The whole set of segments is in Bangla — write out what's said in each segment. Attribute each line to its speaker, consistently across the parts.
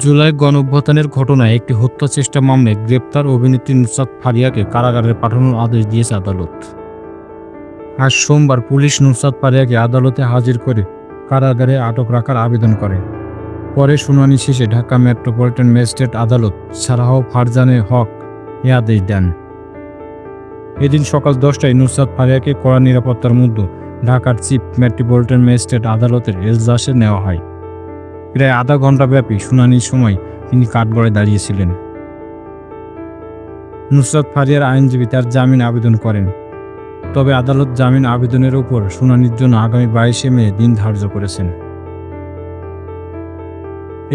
Speaker 1: জুলাই গণঅভ্যুত্থানের ঘটনায় একটি হত্যা চেষ্টা মামলায় গ্রেপ্তার অভিনেত্রী নুসরাত ফারিয়াকে কারাগারে পাঠানোর আদেশ দিয়েছে আদালত। আজ সোমবার পুলিশ নুসরাত ফারিয়াকে আদালতে হাজির করে কারাগারে আটক রাখার আবেদন করে। পরে শুনানি শেষে ঢাকা মেট্রোপলিটন ম্যাজিস্ট্রেট আদালত সারাহ ফারজানে হক এ আদেশ দেন। এদিন সকাল দশটায় নুসরাত ফারিয়াকে কড়া নিরাপত্তার মধ্যে ঢাকার চিফ মেট্রোপলিটন ম্যাজিস্ট্রেট আদালতের এজলাসে নেওয়া হয়। প্রায় আধা ঘণ্টা ব্যাপী শুনানির সময় তিনি কাঠগড়ায় দাঁড়িয়েছিলেন। নুসরাত ফারিয়ার আইনজীবী তার জামিন আবেদন করেন। তবে আদালত জামিন আবেদনের উপর শুনানির জন্য আগামী বাইশে মে দিন ধার্য করেছেন।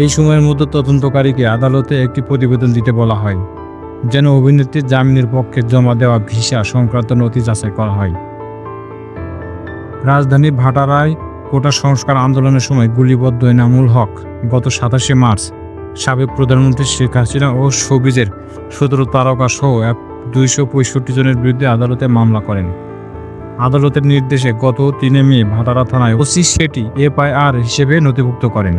Speaker 1: এই সময়ের মধ্যে তদন্তকারীকে আদালতে একটি প্রতিবেদন দিতে বলা হয়, যেন অভিনেত্রীর জামিনের পক্ষে জমা দেওয়া ভিসা সংক্রান্ত নথি যাচাই করা হয়। রাজধানীর ভাটারায় কোটা সংস্কার আন্দোলনের সময় গুলিবদ্ধ এনামুল হক গত সাতাশে মার্চ সাবেক প্রধানমন্ত্রী শেখ হাসিনা ও শোবিজের সতেরো তারকা সহ এক দুইশো পঁয়ষট্টি জনের বিরুদ্ধে আদালতে মামলা করেন। আদালতের নির্দেশে গত তিনে মে ভাটারা থানায় ওসি সেটি এফআইআর হিসেবে নথিভুক্ত করেন।